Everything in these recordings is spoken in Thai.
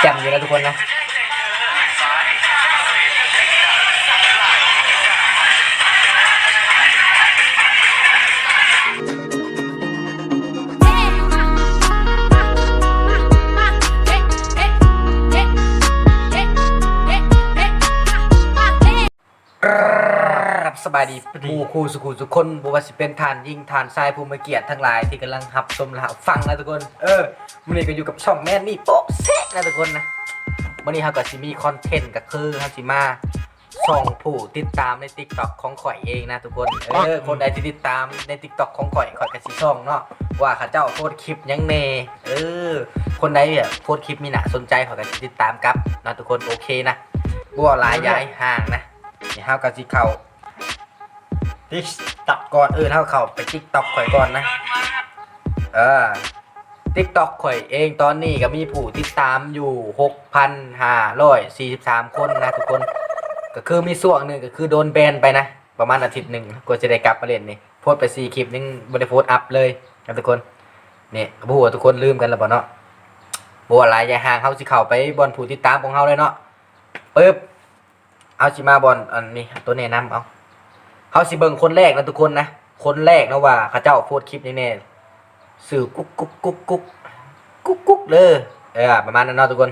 แจ่มอยู่นะทุกคนนะสบายดีผู้ครูสุขุสุคนบว่าสิเป็นทานยิ่งทานทรายภูมิเกียรติทั้งหลายที่กำลังหับชมและหับฟังนะทุกคน เออวันนี้ก็อยู่กับช่องแม่นี่โป๊ะเซะ นะทุกคนนะวันนี้เราก็สิมีคอนเทนต์ก็คือเราสิมาส่องผู้ติดตามใน t ิ k t o k ของข่อยเองนะทุกคนเออคนใดที่ติดตามใน t ิ k t o k ของข่อยข่อยก็สิช่องเนาะว่าเขาเจ้าโพสต์คลิปหยังเนเออคนใดเนี่ยโพสต์คลิปมีหนาสนใจข่อยก็สิติดตามกลับนะทุกคนโอเคนะบัวลายย้ายห่างนะนี่เฮาก็สิเข้า ติ๊กตักก่อนอื่นเท่าเขาไปติ๊กต็อกข่อยก่อนนะเออ ติ๊กต็อกข่อยเองตอนนี้ก็มีผู้ติดตามอยู่หกพันห้าร้อยสี่สิบสามคนนะทุกคน ก็คือมีส่วงหนึ่งก็คือโดนแบนไปนะ ประมาณอาทิตย์หนึ่งกว่าจะได้กลับมาเล่นนี่โพสไปสี่คลิปนึงบริโพสอัพเลยนะทุกคนนี่ก็บอกว่าทุกคนลืมกันแล้วบ่เนาะบัวลายยายห่างเขาสิเข้าไปบอลผู้ติดตามของเขาเลยเนาะปึ๊บเอาสิมาบอลอันนี้ตัวแนะนำเอาเขาสิเบิ่งคนแรกนะทุกคนนะคนแรกนะว่าเขาเจ้าโพสคลิปนี่แน่ สื่อกุ๊กกุ๊กกุ๊กกุ๊กกุ๊กกุ๊กเลยเออประมาณนั้นเนาะทุกคน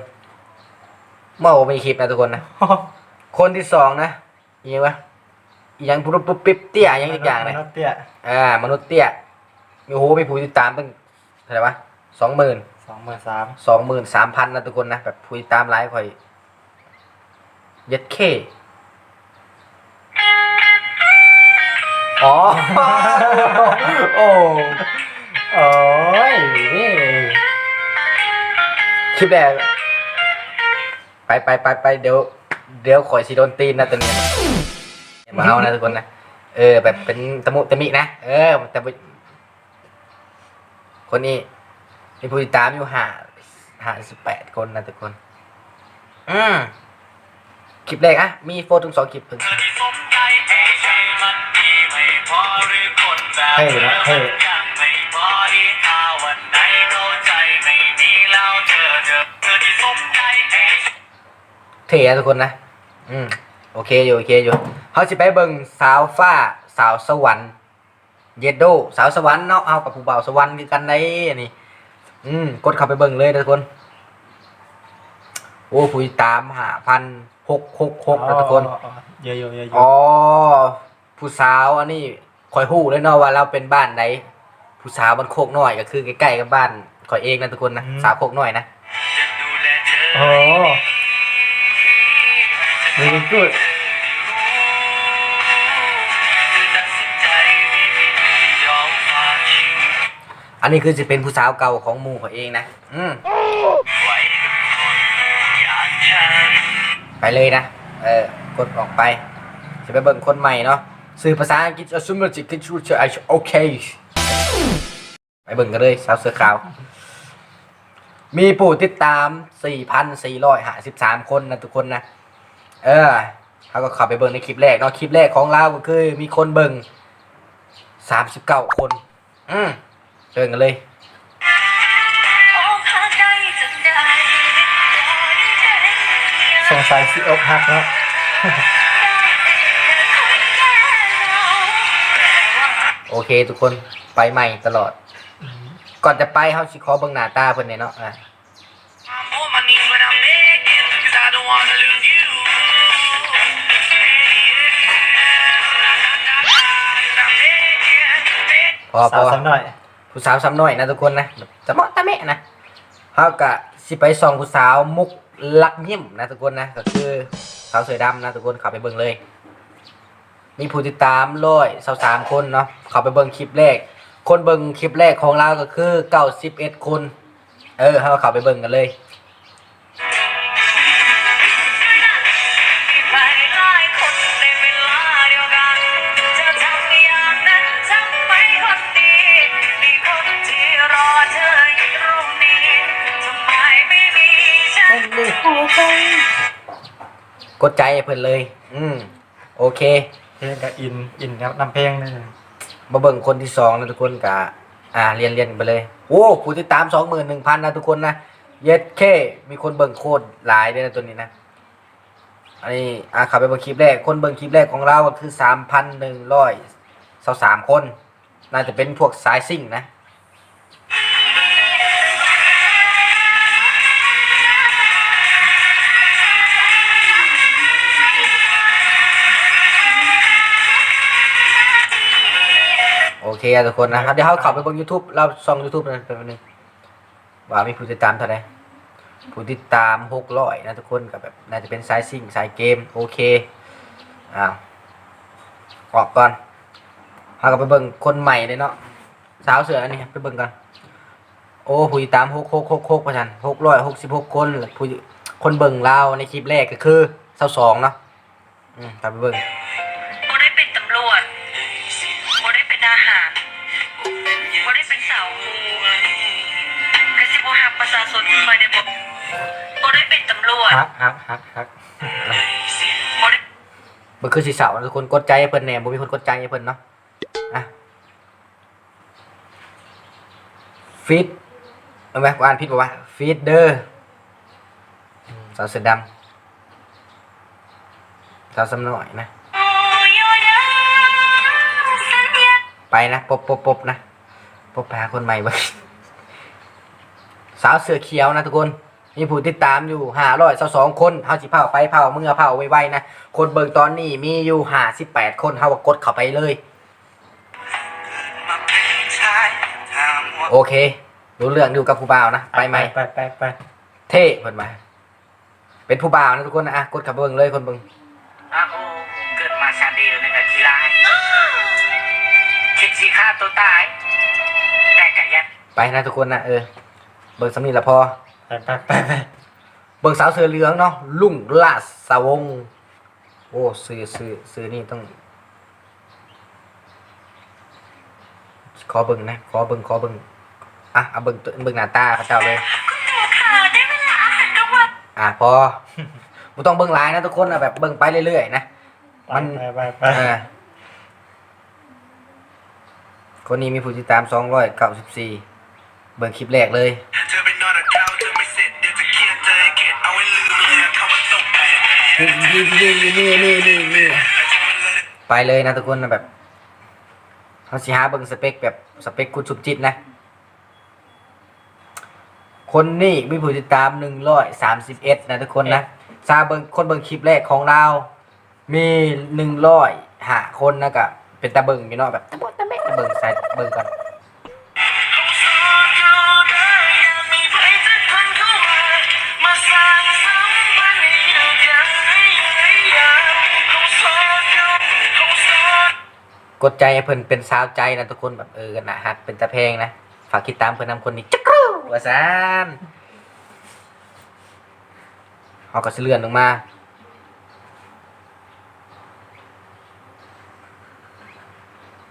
เมื่อมีคลิปนะทุกคนนะ คนที่สองนะอีกยังวะอีกอยังปุ๊บปุ๊บปิ๊บเตี้ยอยังอีกอย่างนะมนุษเตี้ยอ่ามนุษย์เตี้ยมีโอ้โหมีผู้ติดตามตั้งเท่าไหร่วะสองหมื่นสองหมื่นสามสองหมื่นสามพันนะทุกคนนะแบบผู้ติดตามไลฟ์ข่อยเย็ดเคอ๋อ โอ้ โอ้ยคลิปแรกไปไปไปไปเดี๋ยวเดี๋ยวข่อยสิโดนตีนนะตัวเนี้ยมาเอานะทุกคนนะ เออ แบบเป็นตะมุตะมินะ เออแต่บ่คนนี้มีผู้ติดตามอยู่ห้าห้าสิบแปดคนนะทุกคน อืมคลิปแรกอะมีโฟถึงสองคลิปเพิ่งเท่นะเท่ เท่นะทุกคนนะ อืมโอเคอยู่โอเคอยู่เขาจะไปเบิ่งสาวฟ้าสาวสวรรค์เยดโดสาวสวรรค์เนาะเอากับผู้บ่าวสวรรค์คือกันได้อันนี้อืมกดเข้าไปเบิ่งเลยนะทุกคน โอ้ผู้ติดตามหาพันหกหกหกนะทุกคนเยอะๆเยอะๆอ๋อผู้สาวอันนี้คอยหู้เลยเนาะว่าเราเป็นบ้านไหนผู้สาวบ้านโคกน้อยก็คือใกล้ๆกับบ้านคอยเองนะทุกคนนะสาวโคกน้อยนะโอ้ มีกูดอันนี้คือจะเป็นผู้สาวเก่าของหมู่เขาเองนะ อืมไปเลยนะ เออ กดออกไป จะไปเบิ่งคนใหม่เนาะ สื่อภาษาอังกฤษ assume that you can choose your eyes okay ไปเบิ่งกันเลยสาวเสื้อขาว มีผู้ติดตาม 4,453 คนนะทุกคนนะ เออเขาก็เข้าไปเบิ่งในคลิปแรกเนาะคลิปแรกของเราก็คือ มีคนเบิ่ง39คน อืมเชิญกันเลยสงสัยสิอกหักเนาะโอเคทุกคนไปใหม่ตลอด ก่อนจะไปเขาสิขอเบิ่งหน้าตาเพิ่นเนี่ยเนาะ อะพอพสาวอสำหน่อย ผู้สาวซ้ำน้อยนะทุกคนนะจะเหมาะตะแม่นะเขากะสิไปส่องผู้สาวมุกลักยิ้มนะทุกคนนะก็คือสาวเสือดำนะทุกคนเข้าไปเบิ่งเลย มีผู้ติดตามร้อยสาวสามคนเนาะเข้าไปเบิ่งคลิปแรก คนเบิ่งคลิปแรกของเราก็คือเก้าสิบเอ็ดคน เออเขาเข้าไปเบิ่งกันเลย กดใจให้เพิ่นเลย อืมโอเคเพลงกับอินอินครับนำเพลงนี่มาเบิ่งคนที่สองนะทุกคนกะอ่าเรียนเรียนไปเลยโอ้ผู้ติดตามสองหมื่นหนึ่งพันนะทุกคนนะเย็ดเคมีคนเบิ่งโคตรหลายเลยนะตัวนี้นะอันนี้อะขับไปเบิ่งคลิปแรกคนเบิ่งคลิปแรกของเราก็คือสามพันหนึ่งร้อยสามคนน่าจะเป็นพวกสายซิ่งนะ เคอะทุกคนนะครับ เดี๋ยวเขาเข้าไปบน YouTube เราส่อง YouTube นะเป็นวันนึงว่ามีผู้ติดตามเท่าไหร่ผู้ติดตามหกร้อยนะทุกคนกับแบบน่าจะเป็นสายซิ่งสายเกมโอเคอ้าวออกก่อนเขาก็ไปเบิ่งคนใหม่เลยเนาะสาวเสืออันนี้ไปเบิ่งกันโอ้ผู้ติดตามหกหกหกหกประชันหกร้อยหกสิบหกคนผู้คนเบิ่งเราในคลิปแรกก็คือสาวสองเนาะอืมตามไปเบิ่ง บ่ฮักประชนคอยได้บ่บ่ได้เป็นตำรวจฮักฮักฮักฮักบ่ได้มันคือสีสาทุกคนกดใจให้เพิ่นแหน่บ่มีคนกดใจให้เพิ่นเนาะอะฟีดเอาไหมกูอ่านผิดป่าวะฟีดเดอร์สาวเสือดำสาวสำหน่อยนะโอ้ยนะ ไปนะปบปบปบนะ ปบไปหาคนใหม่บ้าง สาวเสือเขียวนะทุกคนมีผู้ติดตามอยู่ห้าร้อยสองคนเฮาสิเผาไปเผาเมื่อเผาไวๆนะ คนเบิ่งตอนนี้มีอยู่ห้าสิบแปดคนเฮาก็กดเข้าไปเลย โอเค รู้เรื่องอยู่กับผู้บ่าวนะ ไปไหมไปไปไปเท่เพิ่นมา เป็นผู้บ่าวนะทุกคนนะอะกดเข้าไปเบิ่งเลยคนเบิ่งอาโอเกิดมาชาติเดียวในกับขี้ร้ายคิดสิฆ่าตัวตายแต่กะยันไปนะทุกคนนะเออ เบิ่งสำนีละพอไปไปไปไปเบิ่งสาวเสือเหลืองเนาะลุงลาดสาวง โอ้ซื้อซื้อซื้อนี่ต้อง ขอเบิ่งนะ ขอเบิ่งขอเบิ่งอะเอาเบิ่งตัวเบิ่งหน้าตาเขาเจ้าเลยค่ะได้เวลาอาหารกลางวันอะพอ บ่ต้องเบิ่งหลายนะทุกคนนะแบบเบิ่งไปเรื่อยๆนะ มัน ไปไปไปเออคนนี้มีผู้ติดตามสองร้อยเก้าสิบสี่เบิ่งคลิปแรกเลย นี่นี่นี่นี่นี่นี่ไปเลยนะทุกคนแบบเขาสิหาเบิ่งสเปคแบบสเปคคุณสุบจิตนะ คนนี้มีผู้ติดตามหนึ่งร้อยสามสิบเอ็ดนะทุกคนนะซาเบิ่งคนเบิ่งคลิปแรกของเรา มีหนึ่งร้อยห้าคนนะกะเป็นตาเบิ่งอยู่เนาะแบบตะบดตะเม็ดเบิ่งใส่เบิ่งก่อน กดใจให้เพิ่นเป็นสาวใจนะทุกคนแบบเออนะฮักเป็นตะเพงนะฝากติดตามเพิ่นนำคนนี้จักรูว่าซานเขาก็สิเลื่อนลงมา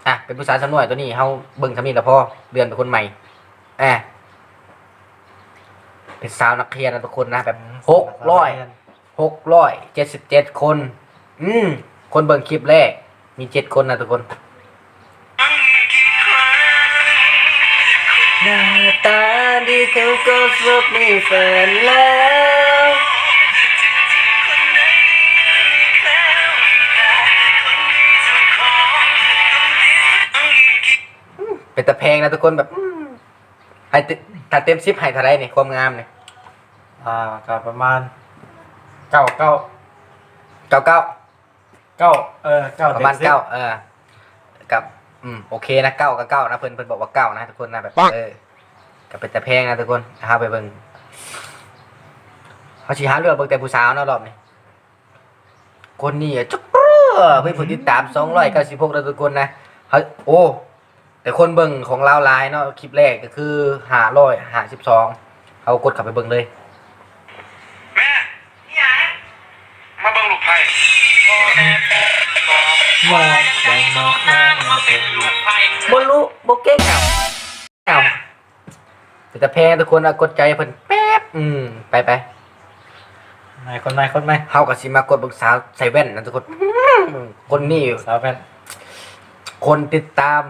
อะ เป็นผู้สาวสำนวยตัวนี้เฮาเบิ่งทำนีแล้วพอเลื่อนเป็นคนใหม่แอบเป็นสาวนักเรียนนะทุกคนนะแบบหกร้อยหกร้อยเจ็ดสิบเจ็ดคน อืมคนเบิ่งคลิปแรก มีเจ็ดคนนะทุกคน หน้าตาดีเขาก็สุกมีแฟนแล้วเป็นตะแพงนะทุกคนแบบอืมให้เต็มถ้าเต็มซิปให้เท่าไรเนี่ยความงามเนี่ยอ่าก็ประมาณเก้าเก้าเก้าเก้า เก้าเออเก้าประมาณต็สิบเก้าเออ กับ อืมโอเคนะเก้ากับเก้านะเพิ่นเพิ่นบอกว่าเก้านะทุกคนนะแบบเออกับเป็นตะแพงนะทุกคนนะครับไปเบิ่งเขาชี้หาเรื่องเบิ่งแต่ผู้สาวเนาะรอบนี้คนนี้อะจุ๊บเพื่อนผู้ติดตามสองร้อยเก้าสิบหกนะทุกคนนะเขาโอ้แต่คนเบิ่งของเราหลายเนาะคลิปแรกก็คือห้าร้อยห้าสิบสองเขากดขับไปเบิ่งเลย มองดงมองหน้าเป็นลูกบนรู้บเก่งเก่าแต่แพ้ทุกคนกดใจเพิ่นแป๊บอืมไปไปนายคนไายคนไหมเฮากับสิมากดเบึกสาวใส่แว่นนะทุกคนคนนี้ สาวแฟนคนติดตาม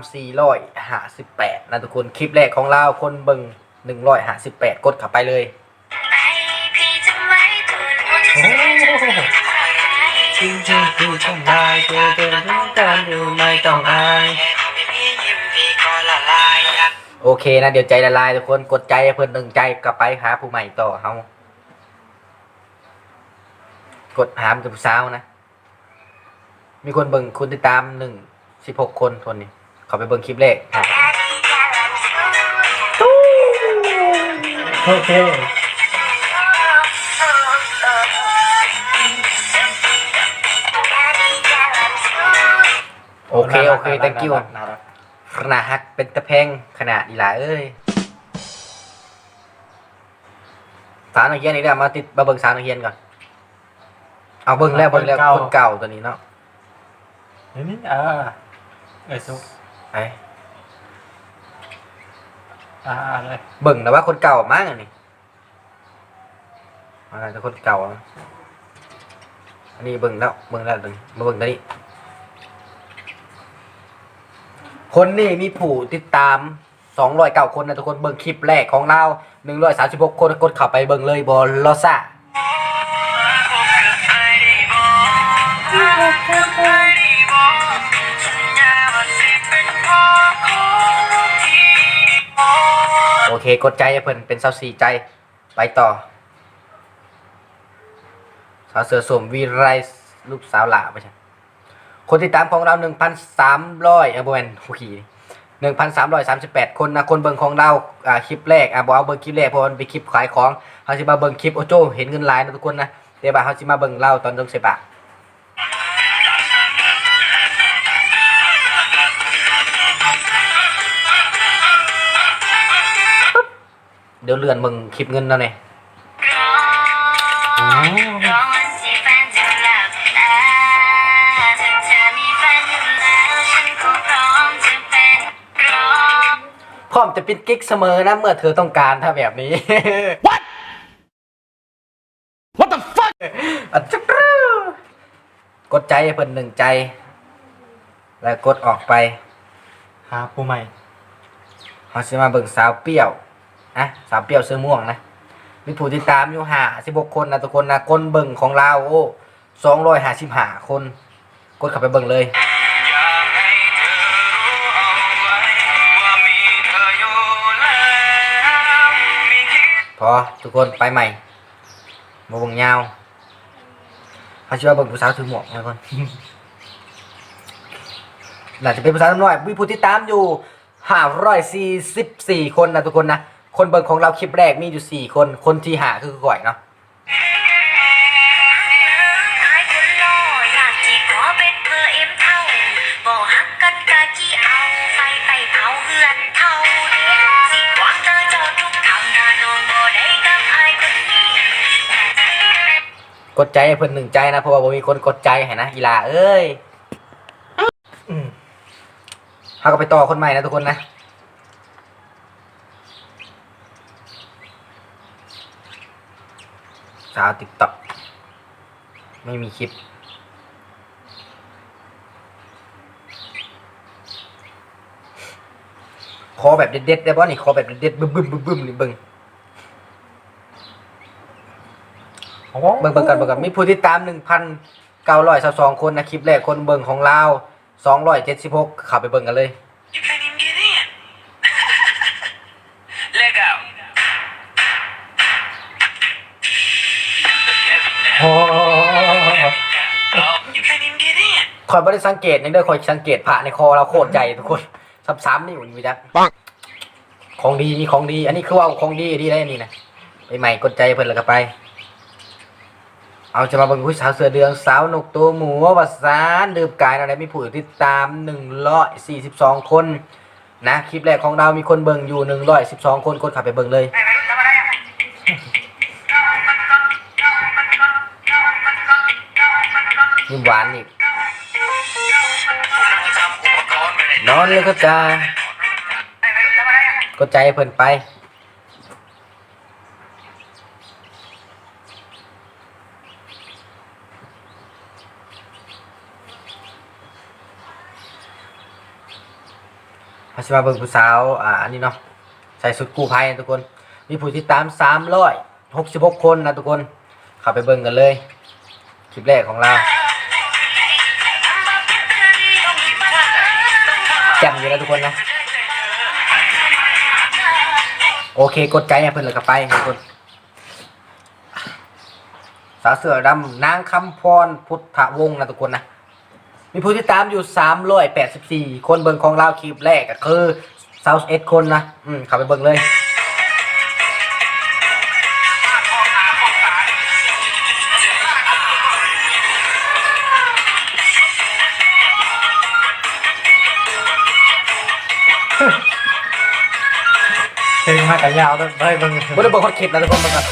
458 นะทุกคนคลิปแรกของเราคนบึง158 กดเขับไปเลยจริงจดูทำได้เจอเจอ ต้องการดูไม่ต้องอายโอเคนะเดี๋ยวใจละลายทุกคนกดใจเพิ่นหนึ่งใจกลับไปหาผู้ใหม่ต่อเฮากดหามกับสาวนะ มีคนเบิ่งคุณติดตามหนึ่งสิบหกคนคนนี้เขาไปเบิ่งคลิปแรกโอเค โอเค โอเค thank you น่ารักขนาดฮักเป็นตะแพงขนาดอีหลาเอ้ยสาวนักเรียนนี่เดี๋ยวมาติดมาเบิ่งสาวนักเรียนก่อน เอาเบิ่งแล้วเบิ่งแล้วคนเก่าตัวนี้เนาะเดี๋ยวนี้อ่าเอ้ยซุกไอ้อ่าอะไรเบิ่งนะว่าคนเก่ามากอันนี่อะไรแต่คนเก่าอะอันนี้เบิ่งแล้วเบิ่งแล้วตึงมาเบิ่งตัวนี้ คนนี่มีผู้ติดตามสองร้อยเก้าคนนะทุกคนเบิ่งคลิปแรกของเราหนึ่งร้อยสามสิบหกคนกดเข้าไปเบิ่งเลยบอลลอซ่าโอเค กดใจเพิ่นเป็นเศร้าสี่ใจ ไปต่อ สาวเสือสวมวีไรลูกสาวหล่าไม่ใช่ คนติดตามของเราหนึ่งพันสามร้อยอะบแมนโอเคหนึ่งพันสามร้อยสามสิบแปดคนนะคนเบิ่งของเราอ่าคลิปแรกอะบอกเอาเบิ่งคลิปแรกเพราะมันเป็นคลิปขายของเขาจะมาเบิ่งคลิปโอโจเห็นเงินหลายนะทุกคนนะเดี๋ยวบ่าเขาจะมาเบิ่งเล่าตอนจงเสบะเดี๋ยวเลื่อนเบิ่งคลิปเงินแล้วเนี่ย ร้อมจะปิดกิ๊กเสมอนะ เมื่อเธอต้องการถ้าแบบนี้ What What the fuck อะจ๊ะกรูกดใจให้เพิ่นหนึ่งใจ แล้วกดออกไปหาผู้ใหม่เขาจะมาเบิ่งสาวเปรี้ยวนะสาวเปรี้ยวเสื้อม่วงนะมีผู้ติดตามอยู่ห้าสิบหกคนนะทุกคนนะคนเบิ่งของเราโอ้สองร้อยห้าสิบห้าคน กดเข้าไปเบิ่งเลย พอทุกคนไปใหม่มาบังยาวเขาชื่อว่าเบิ่งผู้สาวถือหมวกนะคนหลังจะเป็นผู้สาวน้อยมีผู้ติดตามอยู่ห้าร้อยสี่สิบสี่คนนะทุกคนนะ คนเบิ่งของเราคลิปแรกมีอยู่สี่คน คนที่หาคือก่อยเนาะ กดใจให้เพิ่นหนึ่งใจนะเพราะว่ามีคนกดใจให้นะอีหลาเอ้ยอืมเขาก็ไปต่อคนใหม่นะทุกคนนะสาวติ๊กต็อกไม่มีคลิปขอแบบเด็ดๆได้บ่นี่ขอแบบเด็ดๆบึ้มบึ้มบึ้มบึ้มนี่เบิ่ง โอ้ เบิ่งเบิ่งกันเบิ่งกันมีผู้ติดตามหนึ่งพันเก้าร้อยสองคนนะคลิปแรกคนเบิ่งของเราสองร้อยเจ็ดสิบหกเข้าไปเบิ่งกันเลย You can't even get in. Let go. โอ้ You can't even get in. คอยไม่ได้สังเกตยังได้คอยสังเกตผ่าในคอเราโคตรใหญ่ทุกคนซ้ำๆนี่อยู่นี่จักของดีมีของดี อันนี้คือว่าของดีดีได้อันนี่นะไปใหม่กดใจเพิ่นแล้วก็ไป เอาจะมาเบิ่งผู้สาวเสือเดืองสาวนกตัวหมูวัสานดื่มกายอะไรมีผู้ติดตามหนึ่งร้อยสี่สิบสองคนนะคลิปแรกของเรามีคนเบิ่งอยู่หนึ่งร้อยสิบสองคนกดขับไปเบิ่งเลย ยิ้มหวานอีกนอนเลยก็จ้ากดใจเพิ่นไป เขาสิมาเบิ่งผู้สาวอ่าอันนี้เนาะใส่สุดกู้ภัยนะทุกคน มีผู้ติดตามสามร้อยหกสิบหกคนนะทุกคนเข้าไปเบิ่งกันเลยคลิปแรกของเราแจ่มอยู่แล้ทุกคนนะโอเคกดใจให้เพิ่นเลยกลับไปทุกคนสาวเสือดำนางคำพรพุทธวงศ์นะทุกคนนะ มีผู้ติดตามอยู่สามร้อยแปดสิบสี่คนเบิ่งของเราคลิปแรกก็คือสาวเอ็ดคนนะอืมเข้าไปเบิ่งเลยเพลงมากกับยาวด้วยเฮ้ยมึงบ่ได้เบิ่งคนคลิปนะทุกคนเบิ่งก่อน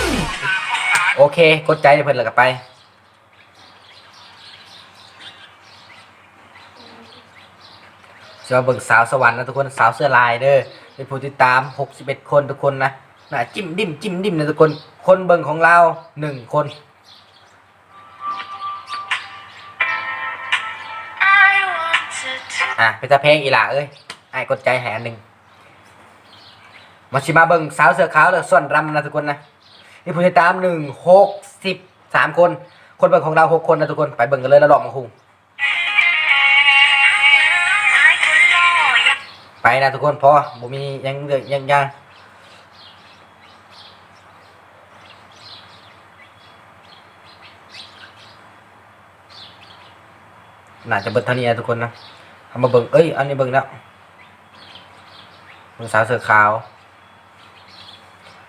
โอเค กดใจให้เพิ่นเลยกับไป จะมาเบิ่งสาวสวรรค์นะทุกคนสาวเสื้อลายเด้อเป็นผู้ติดตาม 61 คนทุกคนนะน่ะจิ้มดิ้มจิ้มดิ้มนะทุกคนคนเบิ่งของเราหนึ่งคนอะเป็นตาเพลงอีหล่าเอ้ยไอ้กดใจแหนหนึ่งมาชิมาเบิ่งสาวเสื้อขาวเลยส่วนรำนะทุกคนนะมีผู้ติดตามหนึ่งหกสิบสามคน คนเบิ่งของเราหกคนนะทุกคนไปเบิ่งกันเลยแล้วลอกมาคุง ไปนะทุกคนพอบ่มียังเหลือยังยังน่าจะเบิดเท่านี้นะทุกคนนะเอามาเบิ่งเอ้ยอันนี้เบิ่งแล้วเบิ่งสาวเสือขาว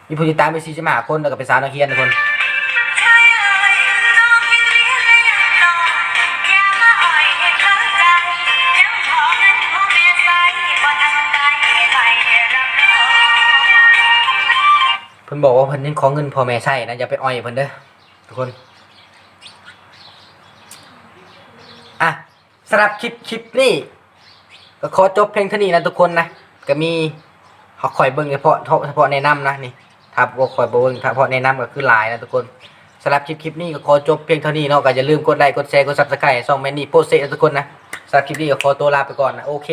มีผู้ติดตามไปสี่สิบห้าคนแล้วก็เป็นสาวนักเรียนทุกคน เพิ่นบอกว่าเพิ่นยังขอเงินพ่อแม่ใช้นะอย่าไปอ้อยเพิ่นเด้อทุกคนอะสำหรับคลิปคลิปนี้ก็ขอจบเพลงเท่านี้นะทุกคนนะก็มีเขาคอยเบิ่งเฉพาะเฉพาะแนะนำนะนี่ถ้าบ่คอยเบิ่งเฉพาะแนะนำก็คือหลายนะทุกคนสำหรับคลิปคลิปนี้ก็ขอจบเพียงเท่านี้เนาะก็อย่าลืมกดไลค์กดแชร์กด Subscribe ช่องแมนนี่โพสเซนะทุกคนนะสำหรับคลิปนี้ก็ขอตัวลาไปก่อนนะโอเค